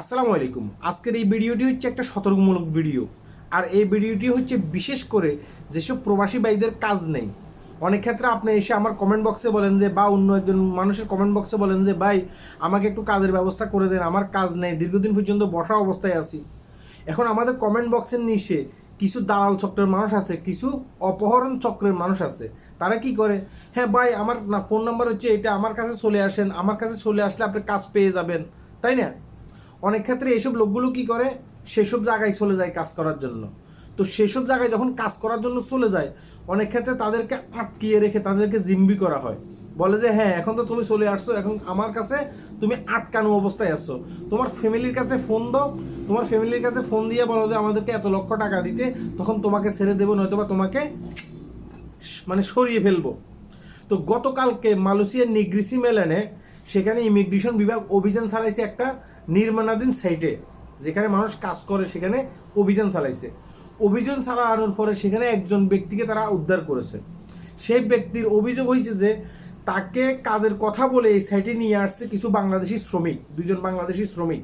আসসালামু আলাইকুম। আজকের এই ভিডিওটি হচ্ছে একটা সতর্কমূলক ভিডিও। আর এই ভিডিওটি হচ্ছে বিশেষ করে যেসব প্রবাসী ভাইদের কাজ নেই। অনেক ক্ষেত্রে আপনি এসে আমার কমেন্ট বক্সে বলেন যে, বা অন্য একজন মানুষের কমেন্ট বক্সে বলেন যে, ভাই, আমাকে একটু কাজের ব্যবস্থা করে দেন, আমার কাজ নেই, দীর্ঘদিন পর্যন্ত বসা অবস্থায় আছি। এখন আমাদের কমেন্ট বক্সের নিচে কিছু দালাল চক্রের মানুষ আছে, কিছু অপহরণ চক্রের মানুষ আছে। তারা কি করে? হ্যাঁ ভাই, আমার না ফোন নাম্বার হচ্ছে এটা, আমার কাছে চলে আসেন, আমার কাছে চলে আসলে আপনি কাজ পেয়ে যাবেন। তাই না? অনেক ক্ষেত্রে এইসব লোকগুলো কি করে? সেসব জায়গায় চলে যায় কাজ করার জন্য। তো সেসব জায়গায় যখন কাজ করার জন্য চলে যায়, অনেক ক্ষেত্রে তাদেরকে আটকিয়ে রেখে তাদেরকে জিম্বি করা হয়। বলে যে হ্যাঁ এখন তো তুমি চলে আসছো, এখন আমার কাছে তুমি আটকানো অবস্থায় আসছো তোমার ফ্যামিলির কাছে ফোন দাও। তোমার ফ্যামিলির কাছে ফোন দিয়ে বলো যে, আমাদেরকে এত লক্ষ টাকা দিতে, তখন তোমাকে ছেড়ে দেবো নয়তো বা তোমাকে মানে সরিয়ে ফেলব। তো গতকালকে মালয়েশিয়ার নিগ্রিসি মেলানে সেখানে ইমিগ্রেশন বিভাগ অভিযান চালাইছে একটা নির্মাণাধীন সাইটে, যেখানে মানুষ কাজ করে, সেখানে অভিযান চালাইছে। অভিযান চালানোর পরে সেখানে একজন ব্যক্তিকে তারা উদ্ধার করেছে। সেই ব্যক্তির অভিযোগ হয়েছে যে, তাকে কাজের কথা বলে এই সাইটে নিয়ে আসছে কিছু বাংলাদেশি শ্রমিক দুজন বাংলাদেশি শ্রমিক।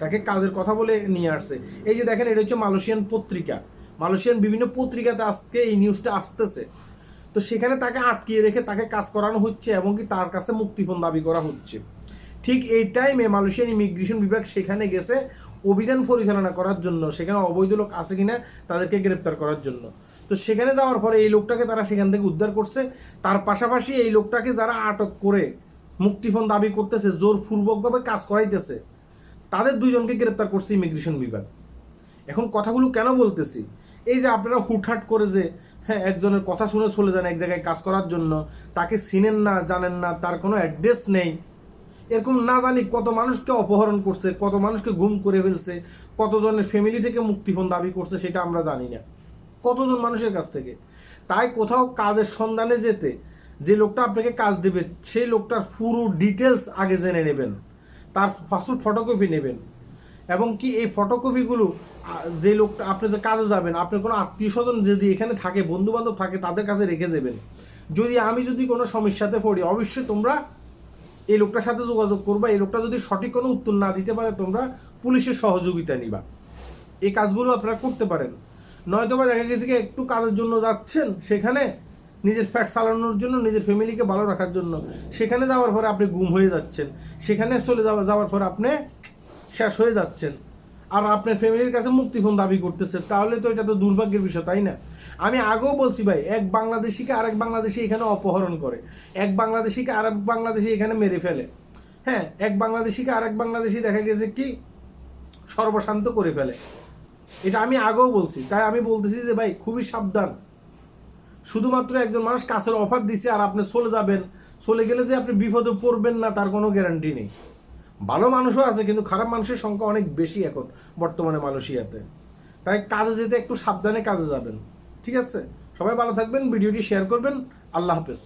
তাকে কাজের কথা বলে নিয়ে আসছে। এই যে দেখেন, এটা হচ্ছে মালয়েশিয়ান পত্রিকা। মালয়েশিয়ান বিভিন্ন পত্রিকাতে আজকে এই নিউজটা আসতেছে। তো সেখানে তাকে আটকিয়ে রেখে তাকে কাজ করানো হচ্ছে এবং কি তার কাছে মুক্তিপণ দাবি করা হচ্ছে। ঠিক এই টাইমে মালয়েশিয়ান ইমিগ্রেশন বিভাগ সেখানে গেছে অভিযান পরিচালনা করার জন্য। সেখানে অবৈধ লোক আছে কিনা তাদেরকে গ্রেপ্তার করার জন্য। তো সেখানে যাওয়ার পরে এই লোকটাকে তারা সেখান থেকে উদ্ধার করছে। তার পাশাপাশি এই লোকটাকে যারা আটক করে মুক্তিপণ দাবি করতেছে, জোরপূর্বকভাবে কাজ করাইতেছে, তাদের দুজনকে গ্রেপ্তার করছে ইমিগ্রেশন বিভাগ। এখন কথাগুলো কেন বলতেছি? এই যে আপনারা হুটহাট করে যে হ্যাঁ একজনের কথা শুনে চলে যান এক জায়গায় কাজ করার জন্য। তাকে চিনেন না, জানেন না, তার কোনো অ্যাড্রেস নেই। এরকম না জানি কত মানুষকে অপহরণ করছে, কত মানুষকে গুম করে ফেলছে, কতজনের ফ্যামিলি থেকে মুক্তিপণ দাবি করছে সেটা আমরা জানি না। কতজন মানুষের কাছ থেকে? তাই কোথাও কাজের সন্ধানে যেতে, যে লোকটা আপনাকে কাজ দেবে, সেই লোকটার পুরো ডিটেলস আগে জেনে নেবেন। তার পাসপোর্ট ফটোকপি নেবেন। এবং কি এই ফটোকপিগুলো যে লোকটা, আপনি যে কাজে যাবেন, আপনার কোনো আত্মীয় স্বজন যদি এখানে থাকে বন্ধু বান্ধব থাকে, তাদের কাছে রেখে যাবেন। যদি আমি যদি কোনো সমস্যাতে পড়ি, অবশ্যই তোমরা এই লোকটার সাথে যোগাযোগ করবা। এই লোকটা যদি সঠিক কোনো উত্তর না দিতে পারে, তোমরা পুলিশের সহযোগিতা নিবা। এই কাজগুলো আপনারা করতে পারেন। নয়তো বা দেখা গেছে একটু কাজের জন্য যাচ্ছেন, সেখানে নিজের ফ্যাট চালানোর জন্য, নিজের ফ্যামিলিকে ভালো রাখার জন্য। সেখানে যাওয়ার পরে আপনি গুম হয়ে যাচ্ছেন। সেখানে চলে যাওয়া, যাওয়ার পরে আপনি শেষ হয়ে যাচ্ছেন। আর আপনার ফ্যামিলির কাছে মুক্তিপণ দাবি করতেছে তাহলে তো এটা তো দুর্ভাগ্যের বিষয়, তাই না? আমি আগেও বলছি ভাই, এক বাংলাদেশিকে আরেক বাংলাদেশি এখানে অপহরণ করে। এক বাংলাদেশিকে আরেক বাংলাদেশি এখানে মেরে ফেলে। হ্যাঁ এক বাংলাদেশিকে আরেক বাংলাদেশি দেখা গেছে কি? সর্বশান্ত করে ফেলে। এটা আমি আগেও বলছি। তাই আমি বলতেছি যে ভাই, খুবই সাবধান। শুধুমাত্র একজন মানুষ কাছের অফার দিছে আর আপনি চলে যাবেন। চলে গেলে যে আপনি বিপদে পড়বেন না, তার কোনো গ্যারান্টি নেই। ভালো মানুষও আছে, কিন্তু খারাপ মানুষের সংখ্যা অনেক বেশি এখন বর্তমানে মালয়েশিয়াতে। তাই কাজে যেতে একটু সাবধানে কাজে যাবেন, ঠিক আছে? সবাই ভালো থাকবেন, ভিডিওটি শেয়ার করবেন, আল্লাহ হাফেজ।